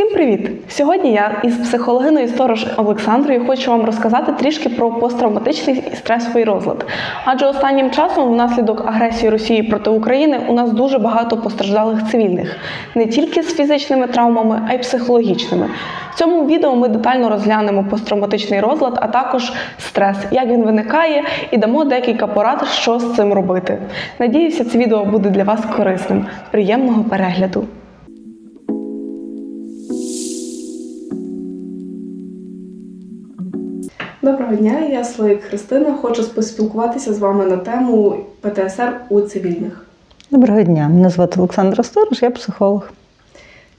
Всім привіт! Сьогодні я із психологиною сторож Олександрою хочу вам розказати трішки про посттравматичний і стресовий розлад. Адже останнім часом, внаслідок агресії Росії проти України, у нас дуже багато постраждалих цивільних, не тільки з фізичними травмами, а й психологічними. В цьому відео ми детально розглянемо посттравматичний розлад, а також стрес, як він виникає, і дамо декілька порад, що з цим робити. Надіюся, це відео буде для вас корисним. Приємного перегляду! Доброго дня, я Слоїк Христина. Хочу поспілкуватися з вами на тему ПТСР у цивільних. Доброго дня, мене звати Олександра Сторож, я психолог.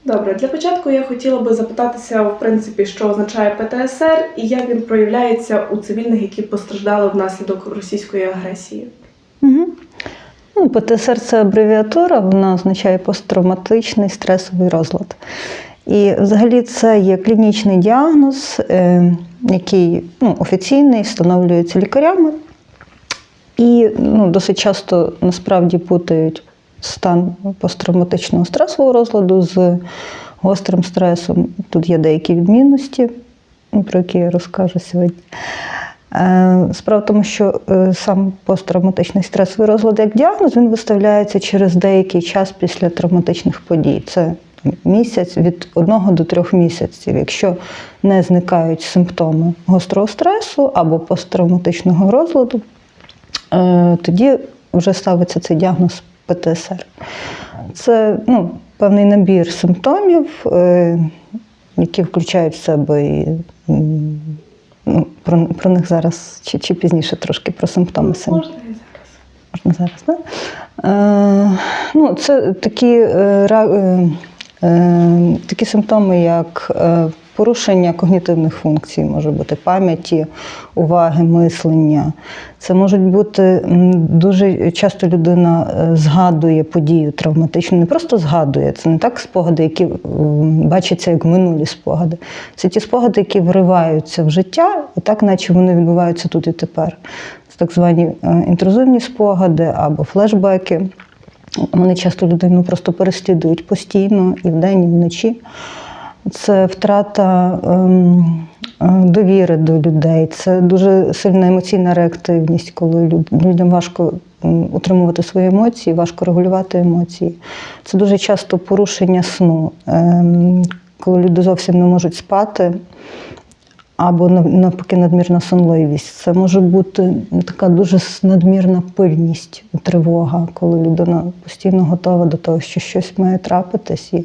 Добре, для початку я хотіла би запитатися, в принципі, що означає ПТСР і як він проявляється у цивільних, які постраждали внаслідок російської агресії. Угу. Ну, ПТСР це абревіатура, вона означає посттравматичний стресовий розлад. І взагалі це є клінічний діагноз, е, який ну, офіційний, встановлюється лікарями. І ну, досить часто насправді путають стан посттравматичного стресового розладу з гострим стресом. Тут є деякі відмінності, про які я розкажу сьогодні. Е, Справа в тому, що е, сам посттравматичний стресовий розлад як діагноз він виставляється через деякий час після травматичних подій. Це місяць від одного до трьох місяців. Якщо не зникають симптоми гострого стресу або посттравматичного розладу, е, тоді вже ставиться цей діагноз ПТСР. Це ну, певний набір симптомів, е, які включають в себе і. Ну, про, про них зараз чи, чи пізніше трошки про симптоми самі. Можна і зараз. Можна зараз, так? Е, ну, це такі, е, е, такі симптоми, як е, порушення когнітивних функцій, може бути пам'яті, уваги, мислення. Це можуть бути дуже часто людина е, згадує подію травматичну, не просто згадує, це не так спогади, які бачаться як минулі спогади. Це ті спогади, які вриваються в життя, і так, наче вони відбуваються тут і тепер. Це так звані е, інтрузивні спогади або флешбеки. Вони часто людину просто переслідують постійно і вдень, і вночі. Це втрата ем, е, довіри до людей, це дуже сильна емоційна реактивність, коли люд- людям важко утримувати свої емоції, важко регулювати емоції. Це дуже часто порушення сну, ем, коли люди зовсім не можуть спати. Або навпаки надмірна сонливість. Це може бути така дуже надмірна пильність, тривога, коли людина постійно готова до того, що щось має трапитись, і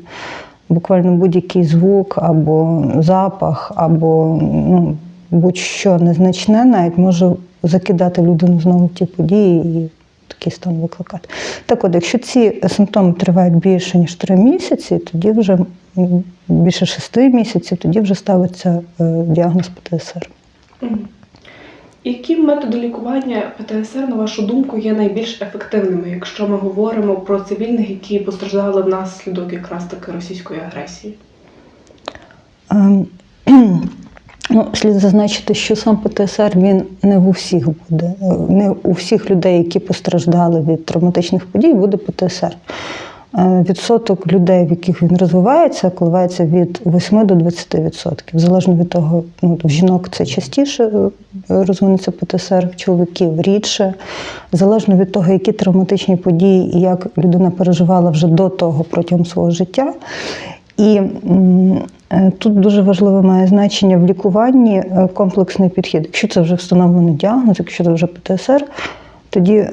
буквально будь-який звук або запах, або ну, будь-що незначне навіть може закидати людину знову ті події і такий стан викликати. Так от, якщо ці симптоми тривають більше, ніж три місяці, тоді вже більше шести місяців, тоді вже ставиться е, діагноз ПТСР. Які методи лікування ПТСР, на вашу думку, є найбільш ефективними, якщо ми говоримо про цивільних, які постраждали внаслідок якраз таки російської агресії? Ну, слід зазначити, що сам ПТСР він не в усіх буде. Не у всіх людей, які постраждали від травматичних подій, буде ПТСР. Е, Відсоток людей, в яких він розвивається, коливається від 8 до 20%. Залежно від того, ну, в жінок це частіше е, розвинеться ПТСР, в чоловіків рідше. Залежно від того, які травматичні події і як людина переживала вже до того протягом свого життя. І е, тут дуже важливе має значення в лікуванні е, комплексний підхід. Якщо це вже встановлений діагноз, якщо це вже ПТСР, тоді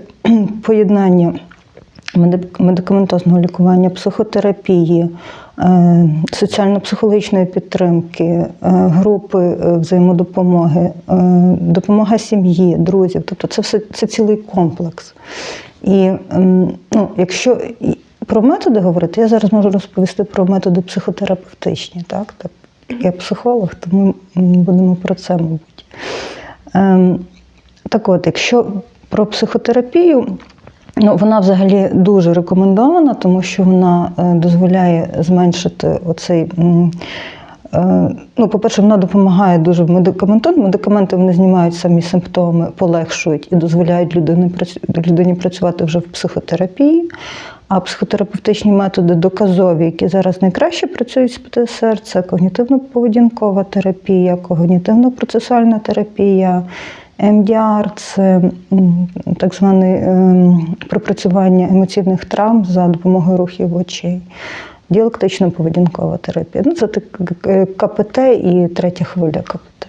поєднання медик- медикаментозного лікування, психотерапії, е, соціально-психологічної підтримки, групи взаємодопомоги, допомога сім'ї, друзів. Тобто це все це цілий комплекс. І ну, якщо про методи говорити, я зараз можу розповісти про методи психотерапевтичні. Так? Так, я психолог, тому будемо про це, мабуть. Ем, так от, якщо про психотерапію, ну, вона взагалі дуже рекомендована, тому що вона е, дозволяє зменшити оцей Ну, по-перше, вона допомагає дуже медикаментозно. Медикаменти вони знімають самі симптоми, полегшують і дозволяють людині, людині працювати вже в психотерапії. А психотерапевтичні методи доказові, які зараз найкраще працюють з ПТСР, це когнітивно-поведінкова терапія, когнітивно-процесуальна терапія, МДР, це так зване ем, пропрацювання емоційних травм за допомогою рухів очей. Діалектично-поведінкова терапія. Ну, це е, КПТ і третя хвиля КПТ.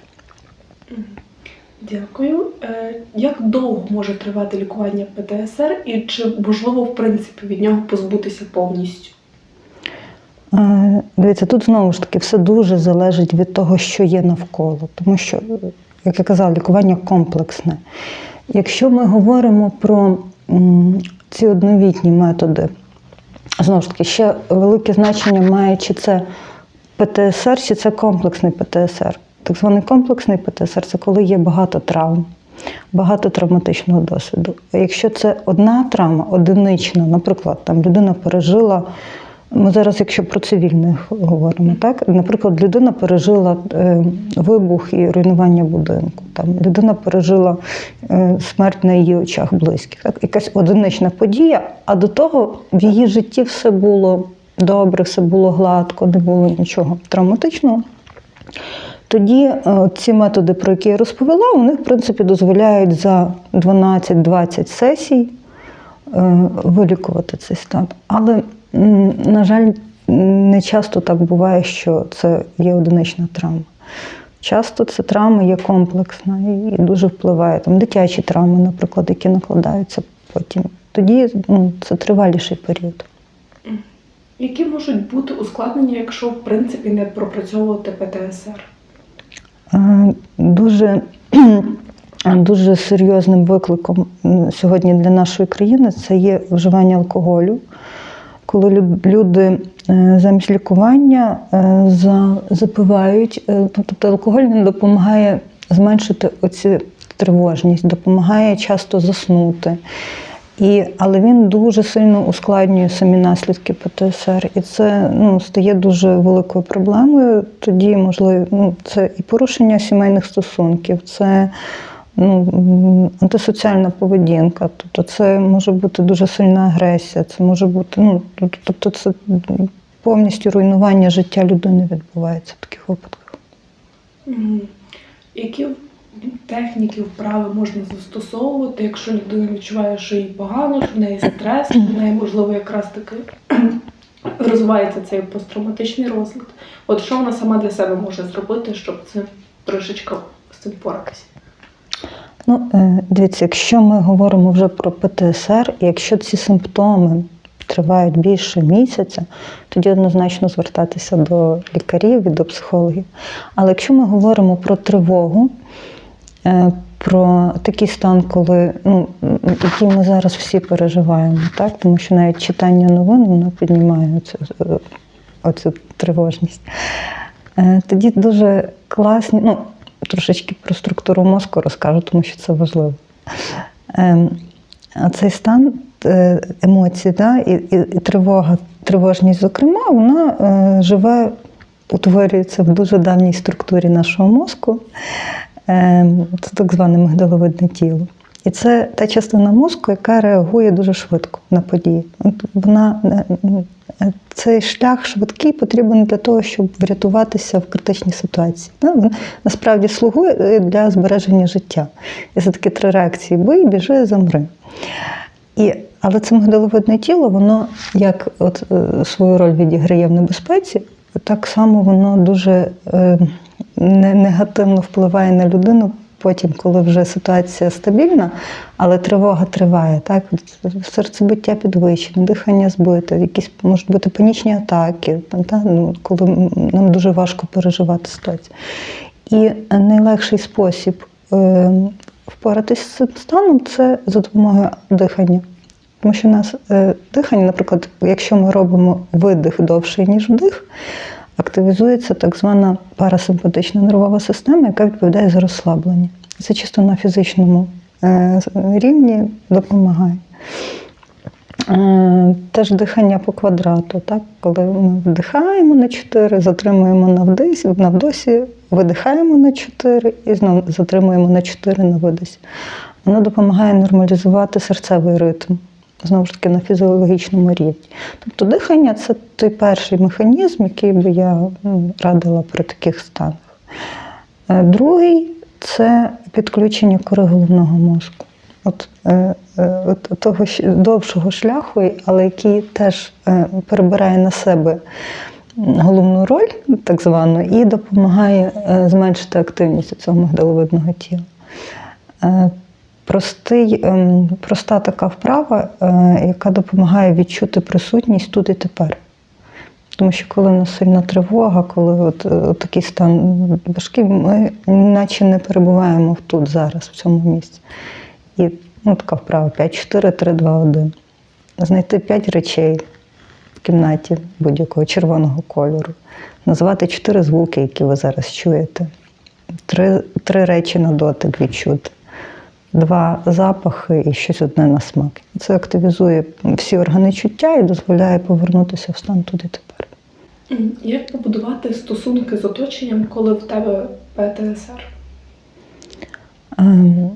Дякую. Е, Як довго може тривати лікування ПТСР і чи можливо в принципі від нього позбутися повністю? Е, Дивіться, тут знову ж таки все дуже залежить від того, що є навколо. Тому що, як я казала, лікування комплексне. Якщо ми говоримо про ці одновітні методи, знову ж таки, ще велике значення має, чи це ПТСР, чи це комплексний ПТСР. Так званий комплексний ПТСР це коли є багато травм, багато травматичного досвіду. А якщо це одна травма, одинична, наприклад, там людина пережила. Ми зараз, якщо про цивільне говоримо, так наприклад, людина пережила е, вибух і руйнування будинку. Там людина пережила е, смерть на її очах близьких. Так, якась одинична подія, а до того в її житті все було добре, все було гладко, не було нічого травматичного. Тоді е, ці методи, про які я розповіла, вони в принципі дозволяють за 12-20 сесій вилікувати цей стан. Але, на жаль, не часто так буває, що це є одинична травма. Часто ця травма є комплексна і дуже впливає. Там дитячі травми, наприклад, які накладаються потім. Тоді ну, це триваліший період. Які можуть бути ускладнення, якщо в принципі не пропрацьовувати ПТСР? Дуже, дуже серйозним викликом сьогодні для нашої країни це є вживання алкоголю. Коли люди е, замість лікування е, запивають, е, ну, тобто алкоголь він допомагає зменшити оці тривожність, допомагає часто заснути. І, але він дуже сильно ускладнює самі наслідки ПТСР, і це ну, стає дуже великою проблемою. Тоді, можливо, ну, це і порушення сімейних стосунків, це ну, антисоціальна поведінка. Тобто це може бути дуже сильна агресія, це може бути, ну, тобто це повністю руйнування життя людини відбувається в таких випадках. Які техніки, вправи можна застосовувати, якщо людина відчуває, що їй погано, що в неї стрес, в неї, можливо, якраз таки розвивається цей посттравматичний розлад. От що вона сама для себе може зробити, щоб це трошечки з цим поратися? Ну, е, дивіться, якщо ми говоримо вже про ПТСР, якщо ці симптоми тривають більше місяця, тоді однозначно звертатися до лікарів і до психологів. Але якщо ми говоримо про тривогу, е, про такий стан, коли ну, який ми зараз всі переживаємо, так? тому що навіть читання новин воно піднімає оцю, оцю тривожність. Е, Тоді дуже класні, ну, трошечки про структуру мозку розкажу, тому що це важливо. Ем, А цей стан е, емоцій, да, і, і, і тривога, тривожність, зокрема, вона е, живе, утворюється в дуже давній структурі нашого мозку. Ем, Це так зване мигдаловидне тіло. І це та частина мозку, яка реагує дуже швидко на події. Вона е, цей шлях швидкий потрібен для того, щоб врятуватися в критичній ситуації. Він насправді слугує е, для збереження життя. І це такі три реакції: бий, біжи, замри. І, але це мигдаловидне тіло, воно як от, е, свою роль відіграє в небезпеці, так само воно дуже е, негативно впливає на людину потім, коли вже ситуація стабільна, але тривога триває. Так? Серцебиття підвищене, дихання збите, якісь можуть бути панічні атаки, там, та? ну, коли нам дуже важко переживати ситуацію. І найлегший спосіб е, впоратися з цим станом це за допомогою дихання. Тому що у нас е, дихання, наприклад, якщо ми робимо видих довший, ніж вдих, активізується так звана парасимпатична нервова система, яка відповідає за розслаблення. Це чисто на фізичному е, рівні допомагає. Е, Теж дихання по квадрату, так? коли ми вдихаємо на 4, затримуємо на вдосі, на вдосі, видихаємо на 4 і знову затримуємо на 4 на видосі. Воно допомагає нормалізувати серцевий ритм, знову ж таки, на фізіологічному рівні. Тобто дихання це той перший механізм, який би я ну, радила при таких станах. Е, Другий це підключення кори головного мозку. От, е, е, от того довшого шляху, але який теж перебирає на себе головну роль, так звану, і допомагає зменшити активність цього мигдаловидного тіла. Простий, ем, проста така вправа, е, яка допомагає відчути присутність тут і тепер. Тому що коли в нас сильна тривога, коли от, е, от такий стан важкий, ми наче не перебуваємо тут зараз, в цьому місці. І ну, така вправа 5, 4, 3, 2, 1. Знайти 5 речей в кімнаті будь-якого червоного кольору, назвати 4 звуки, які ви зараз чуєте, три, три речі на дотик відчути, два запахи і щось одне на смак. Це активізує всі органи чуття і дозволяє повернутися в стан туди тепер. Як побудувати стосунки з оточенням, коли в тебе ПТСР? Ем,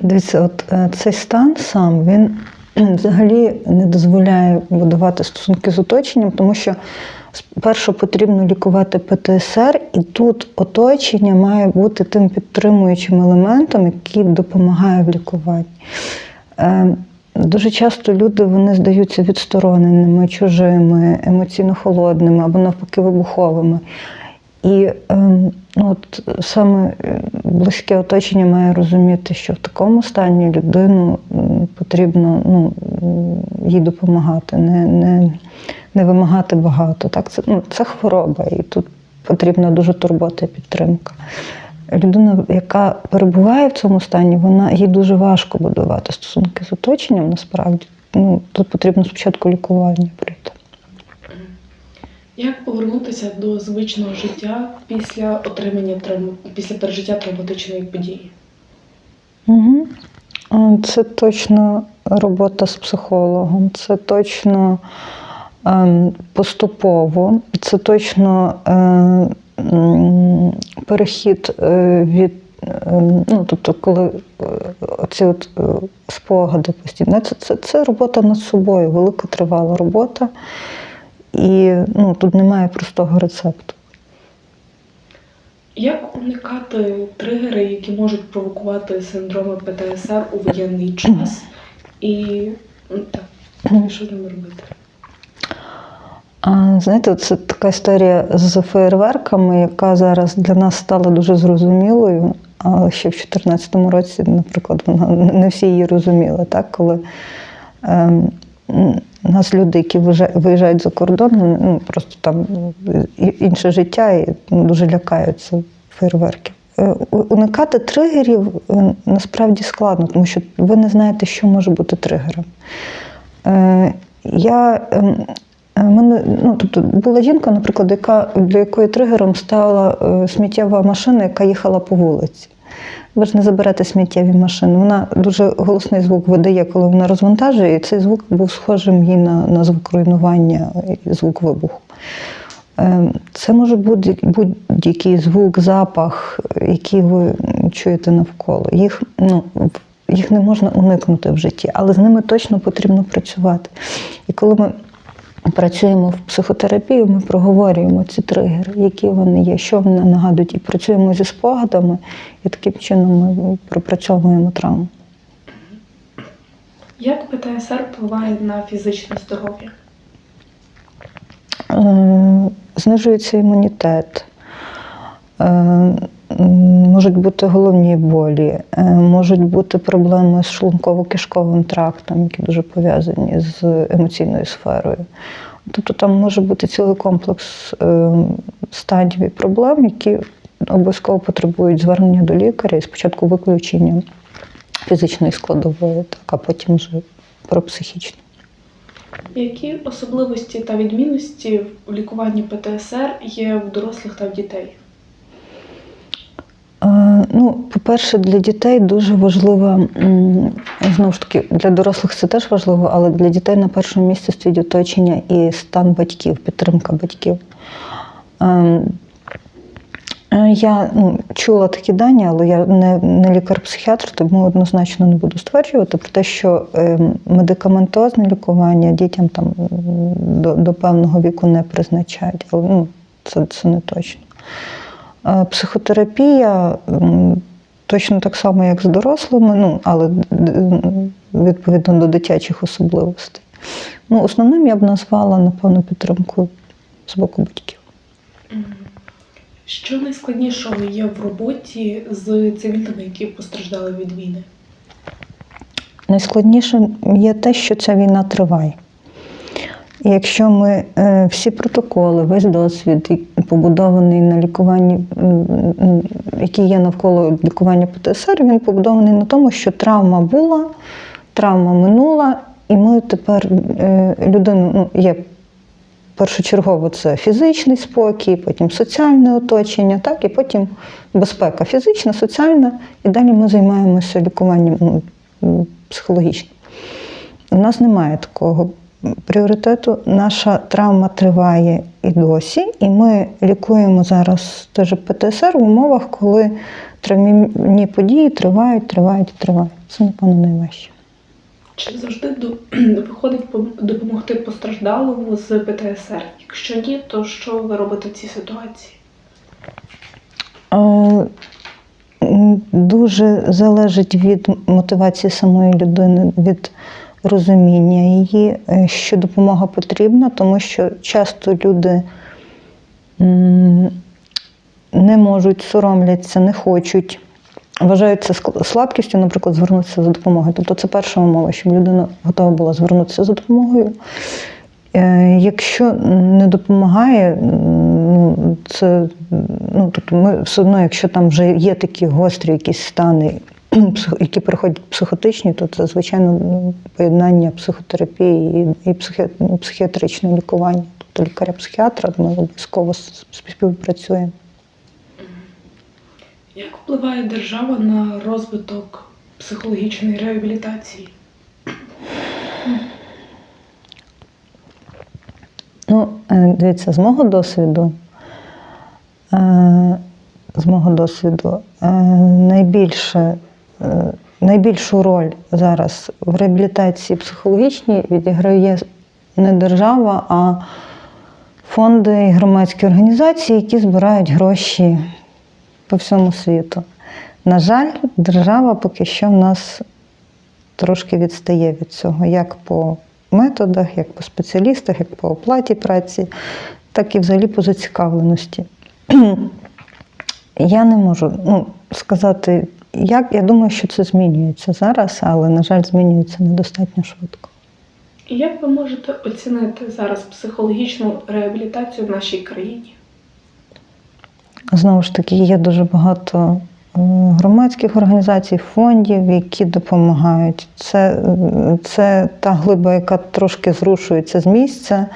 Дивіться, от е, цей стан сам він взагалі не дозволяє будувати стосунки з оточенням, тому що спершу потрібно лікувати ПТСР, і тут оточення має бути тим підтримуючим елементом, який допомагає в лікуванні. Ем, Дуже часто люди вони здаються відстороненими, чужими, емоційно холодними або навпаки вибуховими. І ем, ну, от саме е, близьке оточення має розуміти, що в такому стані людину потрібно ну, їй допомагати, не, не, не вимагати багато. Так? Це, ну, це хвороба, і тут потрібна дуже турбота і підтримка. Людина, яка перебуває в цьому стані, вона їй дуже важко будувати стосунки з оточенням. Насправді, ну тут потрібно спочатку лікування пройти. Як повернутися до звичного життя після отримання травм... після пережиття травматичної події? Угу. Це точно робота з психологом, це точно ем, поступово, це точно е, перехід е, від. ем, Ну, тобто, коли е, оці от е, спогади постійно, це, це, це робота над собою, велика тривала робота, і ну, тут немає простого рецепту. Як уникати тригери, які можуть провокувати синдроми ПТСР у воєнний час? І так, і що з ними робити? А, знаєте, це така історія з феєрверками, яка зараз для нас стала дуже зрозумілою. Але ще в 2014 році, наприклад, вона не всі її розуміли, так? коли ем, у нас люди, які виїжджають за кордон, ну, просто там інше життя і ну, дуже лякаються фейерверків. Е, Уникати тригерів е, насправді складно, тому що ви не знаєте, що може бути тригером. Е, Я, ем, е, мене, ну, тобто, була жінка, наприклад, яка, для якої тригером стала е, сміттєва машина, яка їхала по вулиці. Ви ж не заберете сміттєві машини. Вона дуже голосний звук видає, коли вона розвантажує, і цей звук був схожим їй на, на звук руйнування, і звук вибуху. Е, Це може бути будь-який звук, запах, який ви чуєте навколо. Їх, ну, їх не можна уникнути в житті, але з ними точно потрібно працювати. І коли ми працюємо в психотерапії, ми проговорюємо ці тригери, які вони є, що вони нагадують, і працюємо зі спогадами, і таким чином ми пропрацьовуємо травму. Як ПТСР впливає на фізичне здоров'я? Е, Знижується імунітет, е, можуть бути головні болі, е, можуть бути проблеми з шлунково-кишковим трактом, які дуже пов'язані з емоційною сферою. Тобто там може бути цілий комплекс е, стадій і проблем, які обов'язково потребують звернення до лікаря і спочатку виключення фізичної складової, так, а потім вже про психічну. Які особливості та відмінності в лікуванні ПТСР є в дорослих та в дітей? Е, Ну, по-перше, для дітей дуже важливо, знову ж таки, для дорослих це теж важливо, але для дітей на першому місці стоїть оточення і стан батьків, підтримка батьків. Е, Я ну, чула такі дані, але я не, не лікар-психіатр, тому однозначно не буду стверджувати про те, що ем, медикаментозне лікування дітям там до, до певного віку не призначають. Але ну, це, це не точно. Психотерапія точно так само, як з дорослими, ну, але відповідно до дитячих особливостей. Ну, основним я б назвала, напевно, підтримку з боку батьків. Що найскладнішого є в роботі з цивільними, які постраждали від війни? Найскладніше є те, що ця війна триває. І якщо ми е, всі протоколи, весь досвід, побудований на лікуванні, який є навколо лікування ПТСР, він побудований на тому, що травма була, травма минула, і ми тепер е, людину ну, є першочергово це фізичний спокій, потім соціальне оточення, так, і потім безпека фізична, соціальна, і далі ми займаємося лікуванням ну, психологічним. У нас немає такого пріоритету. Наша травма триває і досі, і ми лікуємо зараз теж ПТСР в умовах, коли травмні події тривають, тривають тривають. Це, напевно, найважче. Чи завжди виходить допомогти постраждалому з ПТСР? Якщо ні, то що ви робите в цій ситуації? Дуже залежить від мотивації самої людини, від розуміння її, е, що допомога потрібна, тому що часто люди не можуть, соромляться, не хочуть. Вважають це слабкістю, наприклад, звернутися за допомогою. Тобто це перша умова, щоб людина готова була звернутися за допомогою. Е, Якщо не допомагає, ну це ну тобто ми все одно, якщо там вже є такі гострі якісь стани, які приходять психотичні, то це звичайно ну, поєднання психотерапії і, психіатричного лікування. Тобто лікаря-психіатра ми обов'язково співпрацюємо. Як впливає держава на розвиток психологічної реабілітації? Ну, е, дивіться, з мого досвіду, е, з мого досвіду, е, найбільше, найбільшу роль зараз в реабілітації психологічній відіграє не держава, а фонди і громадські організації, які збирають гроші по всьому світу. На жаль, держава поки що в нас трошки відстає від цього, як по методах, як по спеціалістах, як по оплаті праці, так і взагалі по зацікавленості. Я не можу ну, сказати, як я думаю, що це змінюється зараз, але, на жаль, змінюється недостатньо швидко. І як ви можете оцінити зараз психологічну реабілітацію в нашій країні? Знову ж таки, є дуже багато е, громадських організацій, фондів, які допомагають. Це, е, це та глиба, яка трошки зрушується з місця.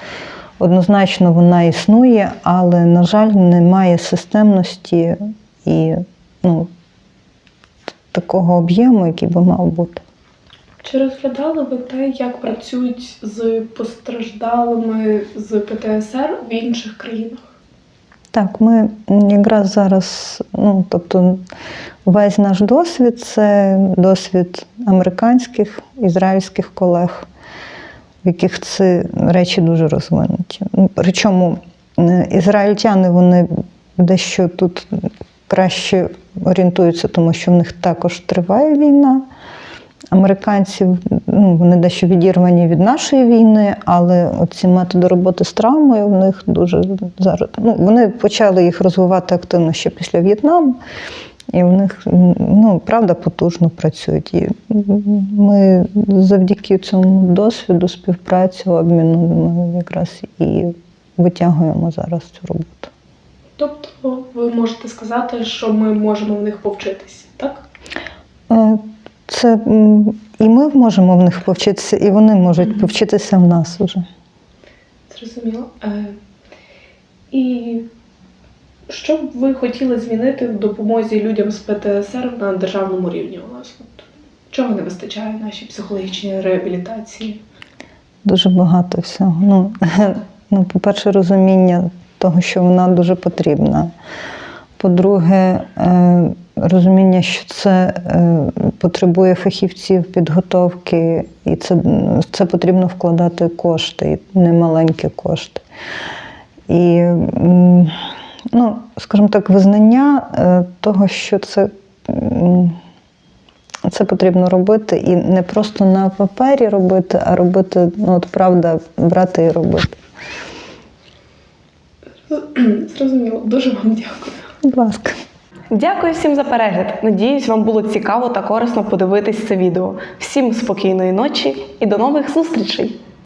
Однозначно вона існує, але, на жаль, немає системності і ну, такого об'єму, який би мав бути. Чи розглядали ви те, як працюють з постраждалими з ПТСР в інших країнах? Так, ми якраз зараз, ну тобто, весь наш досвід це досвід американських, ізраїльських колег, в яких ці речі дуже розвинуті. Ну, Причому е, ізраїльтяни вони дещо тут краще орієнтуються, тому що в них також триває війна. Американці ну, вони дещо відірвані від нашої війни, але ці методи роботи з травмою в них дуже зараз. Ну, вони почали їх розвивати активно ще після В'єтнаму, і в них ну, правда потужно працюють. І ми завдяки цьому досвіду, співпраці, обміну ми якраз і витягуємо зараз цю роботу. Тобто ви можете сказати, що ми можемо в них повчитися, так? Е, Це і ми можемо в них повчитися, і вони можуть повчитися в нас уже. Зрозуміло. Е, і Що б ви хотіли змінити в допомозі людям з ПТСР на державному рівні? У нас чого не вистачає нашій психологічній реабілітації? Дуже багато всього. Ну, ну, по-перше, розуміння того, що вона дуже потрібна. По-друге, е, розуміння, що це е, потребує фахівців, підготовки, і це, це потрібно вкладати кошти, немаленькі кошти. І, ну, скажімо так, визнання е, того, що це. це потрібно робити і не просто на папері робити, а робити, ну от правда, брати і робити. Зрозуміло, дуже вам дякую. Будь ласка. Дякую всім за перегляд. Надіюсь, вам було цікаво та корисно подивитись це відео. Всім спокійної ночі і до нових зустрічей!